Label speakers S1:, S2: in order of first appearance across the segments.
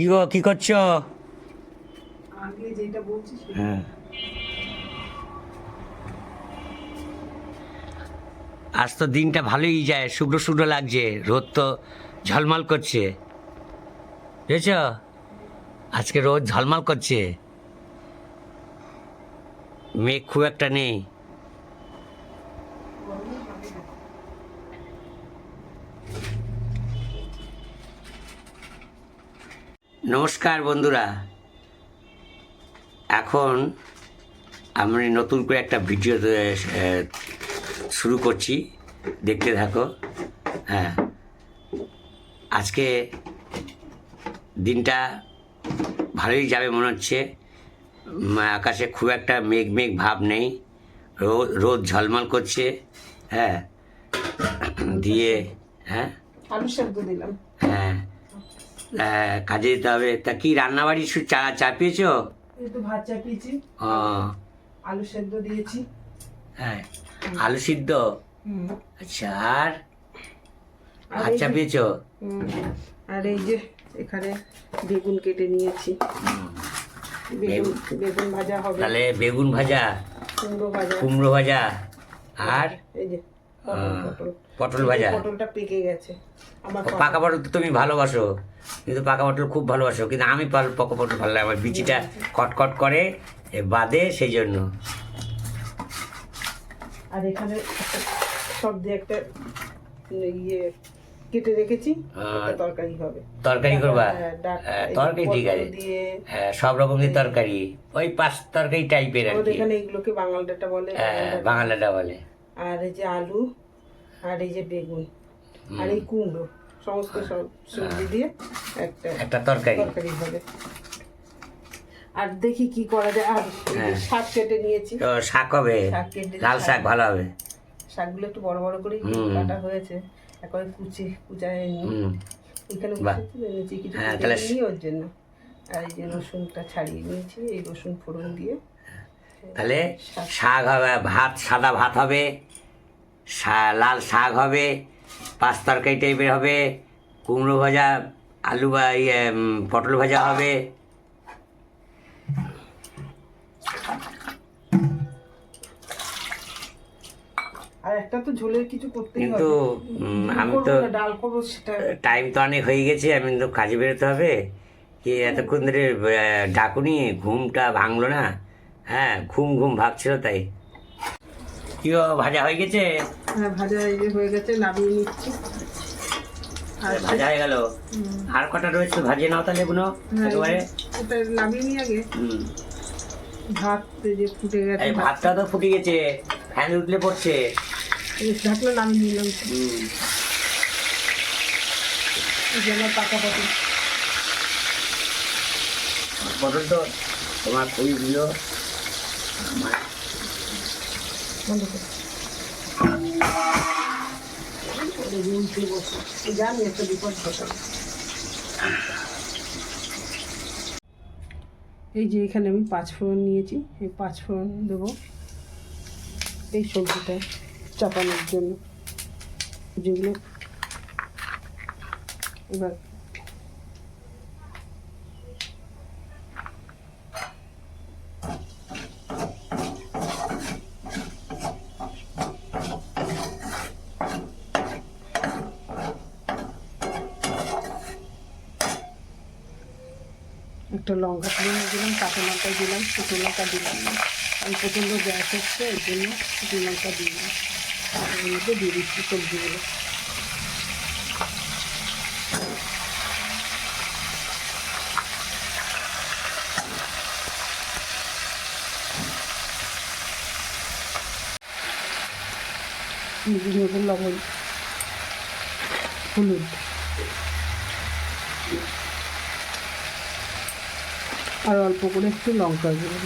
S1: কি গো কি করছ? হ্যাঁ। আজ তো দিনটা ভালোই যায় শুকনো শুকনো লাগছে রোদ তো ঝলমল করছে। বুঝেছ? আজকে রোদ ঝলমল করছে। মেঘ খুব একটা নেই। নমস্কার বন্ধুরা। এখন আমি নতুন করে একটা ভিডিও শুরু করছি। দেখতে থাকো। হ্যাঁ। আজকে দিনটা ভালোই যাবে মনে হচ্ছে। আকাশে খুব একটা মেঘ মেঘ ভাব নেই। রোদ রোদ ঝলমল করছে। হ্যাঁ। দিয়ে হ্যাঁ।
S2: আলু সেদ্ধ দিলাম।
S1: কাজে যেতে হবে। তা কি রান্নাবাড়ি চা চাপিয়েছো?
S2: একটু ভাত চাপিয়েছি।
S1: ও।
S2: আলু সেদ্ধ দিয়েছি।
S1: হ্যাঁ আলু সিদ্ধ? আচ্ছা আর? ভাত
S2: যে- আর এই যে এখানে বেগুন কেটে নিয়েছি। বেগুন বেগুন ভাজা হবে।
S1: তাহলে বেগুন ভাজা
S2: কুমড়ো ভাজা।
S1: কুমড়ো ভাজা আর?
S2: এই যে পটল পটল।
S1: ভাজা।
S2: পটলটা পেকে গেছে আমার
S1: পাকা পটল তুমি ভালোবাসো কিন্তু পাকা পটল খুব ভালোবাসো কিন্তু আমি পাকা পটল ভালো লাগে আমার বিচিটা কটকট করে বাদে সেই জন্য।
S2: আর এখানে সব দিয়ে একটা ইয়ে কেটে রেখেছি তরকারি হবে।
S1: তরকারি করবা?
S2: হ্যাঁ,
S1: হ্যাঁ, তরকারি ঠিক আছে। হ্যাঁ, সব রকমের তরকারি ওই পাঁচ তরকারি টাইপের আর কি।
S2: এখানে এগুলোকে বাঙাল ডাটা বলে
S1: হ্যাঁ বাংলাটা বলে।
S2: আর এই যে আলু আর এই যে বেগুন আর এই কুমড়ো সমস্ত সব সবজি দিয়ে একটা
S1: একটা তরকারি।
S2: তরকারি হবে। আর দেখি কি করা যায়। আর
S1: হ্যাঁ।
S2: শাক কেটে নিয়েছি।
S1: শাক হবে। লাল শাক ভালো হবে।
S2: শাকগুলো একটু বড় বড় করে। কাটা হয়েছে। একবারে কুচি কুচায় এখানে নিয়েছি কিছু
S1: হ্যাঁ,
S2: নিই ওর জন্য। আর এই যে রসুনটা ছাড়িয়ে নিয়েছি। এই রসুন ফোড়ন দিয়ে
S1: তাহলে শাক হবে ভাত সাদা ভাত হবে লাল শাক হবে পাঁচ তরকারি টাইপের হবে কুমড়ো ভাজা আলু বা ইয়ে পটল ভাজা হবে।
S2: আর একটা তো ঝোলের কিছু করতেই
S1: কিন্তু আমি তো
S2: ডাল করব সেটা?
S1: টাইম তো অনেক হয়ে গেছে আমি তো কাজে বেরোতে হবে। কি এতক্ষণ ধরে ডাকুনি ঘুমটা ভাঙলো না? হ্যাঁ ঘুম ঘুম ভাবছিল তাই। কি ভাজা হয়ে গেছে?
S2: হ্যাঁ ভাজা হয়ে গেছে নামিয়ে নিচ্ছি। আর
S1: ভাজা হয়ে গেল। আর কটা রয়েছে? ভাজিয়ে নাও তাহলে এগুলো
S2: হ্যাঁ,
S1: একেবারে।
S2: নামিয়ে নিয়ে আগে। ভাত যে ফুটে গেছে
S1: ভাতটা তো ফুটে গেছে ফ্যান উঠলে পড়ছে।
S2: ঢাকনা নামিয়ে নিলাম। পাকা পটল
S1: পটল তো তোমার খুবই প্রিয়।
S2: এই যে এখানে আমি পাঁচ ফোড়ন নিয়েছি, এই পাঁচ ফোড়ন দেবো এই সবজিটা চাপানোর জন্য। যেগুলো এবার একটা লঙ্কা ফোড়ন দিলাম কাঁচা লঙ্কা দিলাম, শুকনো লঙ্কা দিলাম না। আমি প্রচণ্ড গ্যাস হচ্ছে, এর জন্য শুকনো লঙ্কা দিলাম। এর মধ্যে দিয়ে দিচ্ছি সবজিগুলো। লবণ, হলুদ। আর অল্প করে একটু লঙ্কা গুঁড়ো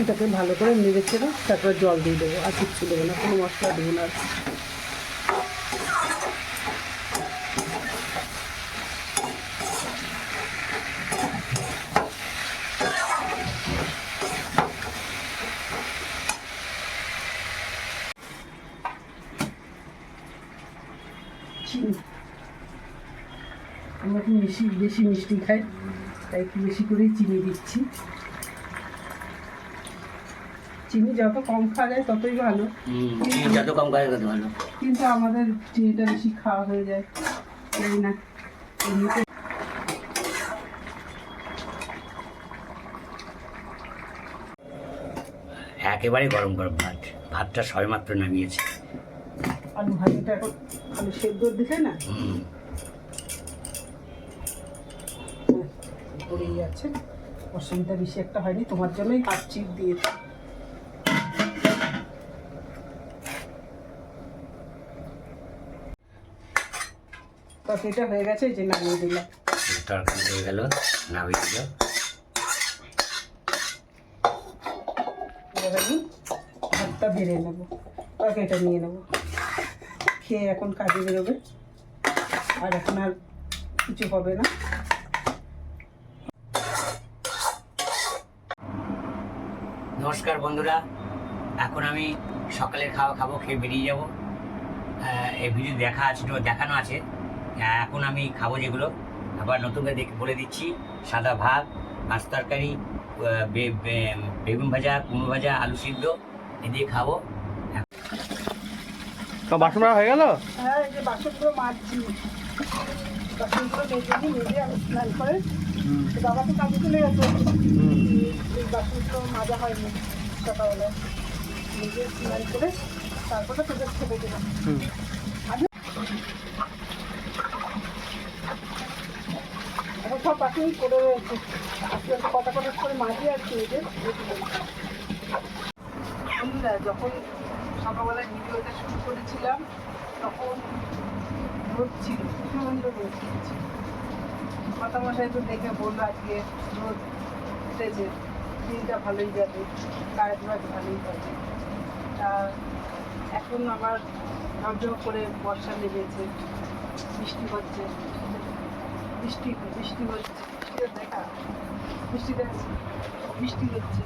S2: এটাকে ভালো করে নেড়ে ছেড়ে তারপর জল দিয়ে দেবো। আর কিচ্ছু দেবো না, কোনো মশলা দেবো না। আমরা বেশি বেশি মিষ্টি খাই তাই একটু বেশি করেই চিনি দিচ্ছি। চিনি যত কম খাওয়া যায় ততই ভালো।
S1: চিনি যত কম করে তত ভালো।
S2: কিন্তু আমাদের চিনিটা বেশি খাওয়া হয়ে যায়। জানি না এমনিতে।
S1: একেবারে গরম গরম ভাত। ভাতটা সবেমাত্র নামিয়েছে।
S2: আলু ভাজিটা এখন আলু সেদ্ধ দিলে না?
S1: হুম,
S2: পড়েই যাচ্ছে অসুবিধা বেশি একটা হয়নি তোমার জন্যই চিপ দিয়েছি। তরকারিটা হয়ে গেছে যে নামিয়ে দিলাম।
S1: তরকারি হয়ে গেল? নামিয়ে দিল
S2: আমি ভাতটা বেড়ে নেব তরকারিটা নিয়ে নেব। খেয়ে এখন কাজে বেরোবে। আর এখন আর কিছু হবে না।
S1: নমস্কার বন্ধুরা। এখন আমি সকালের খাওয়া খাব খেয়ে বেরিয়ে যাব। এই ভিডিও দেখা আছে দেখানো আছে। এখন আমি খাব যেগুলো। আবার নতুন করে দেখ বলে দিচ্ছি সাদা ভাত মাছ তরকারি বেগুন ভাজা কুমড়ো ভাজা আলু সিদ্ধ এ দিয়ে খাব।
S3: তো বাসন মারা হয়ে গেল?
S2: হ্যাঁ এই যে বাসনগুলো মাজছি। বাসনগুলো মেজে নিই মেজে আমি স্নান করে বাবা তো কাজে চলে গেছে। এই- বাসনগুলো মাজা হয়নি সকালবেলা মেজে স্নান করে তারপরে তোদের খেতে দিলাম সব বাসন করে রয়েছে কটা করে আর কি এদের বন্ধুরা যখন সকালবেলায় ভিডিওটা শুরু করেছিলাম তখন রোদ ছিল প্রচণ্ড রোদ ছিল মাতামশাই তো দেখে বলল আজকে রোদ উঠেছে দিনটা ভালোই যাবে কাজ বাজ ভালোই হবে তা এখন আবার ঝরঝর করে বর্ষা লেগেছে বৃষ্টি হচ্ছে। বৃষ্টি বৃষ্টি হচ্ছে, বৃষ্টি দেখা বৃষ্টি দেখা, বৃষ্টি হচ্ছে।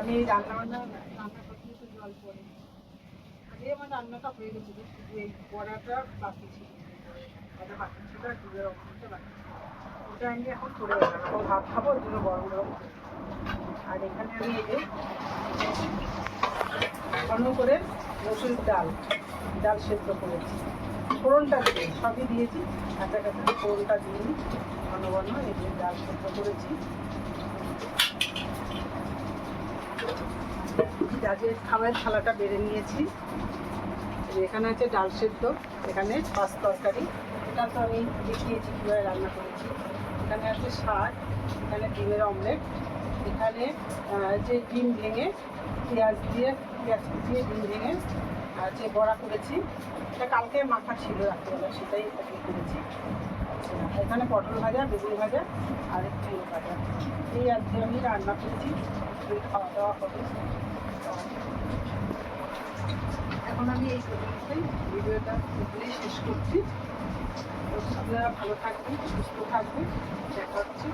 S2: আমি এই রান্না বান্না রান্না করতে একটু জল পড়ে আগে আমার রান্নাটা হয়ে গেছে এই বড়াটা বাকি ছিল। ওটা বাকি ছিল আর দুধের অংশটা বাকি ছিল। ওটা আমি এখন করে এখন ভাত খাব ওই জন্য খাব। আর এখানে আমি এই যে ঘন করে মসুর ডাল ডাল সেদ্ধ করেছি। ফোড়নটা দিয়ে, সবই দিয়েছি। কাঁচা কাঁচা ফোড়নটা দিয়ে নিই ঘন এই যে ডাল সেদ্ধ করেছি। আজকে খাবারের থালাটা বেড়ে নিয়েছি। এখানে আছে ডাল সেদ্ধ, এখানে পাঁচ তরকারি। এটা তো আমি দেখিয়েছি, কীভাবে রান্না করেছি। এখানে আছে শাক, এখানে ডিমের অমলেট, এখানে যে ডিম ভেঙে, পেঁয়াজ দিয়ে পেঁয়াজ দিয়ে ডিম ভেঙে, আর যে বড়া করেছি, এটা কালকে মাখা ছিল রাত্রিবেলা, সেটাই করেছি। এখানে পটল ভাজা, বেগুন ভাজা, আর একটু ভাজা। এই আজকে আমি রান্না করেছি, খাওয়া দাওয়া হবে। এখন আমি এই পর্যন্তই। ভিডিওটা এখানেই শেষ করছি। আপনারা ভালো থাকবেন, সুস্থ থাকবেন। দেখা হচ্ছে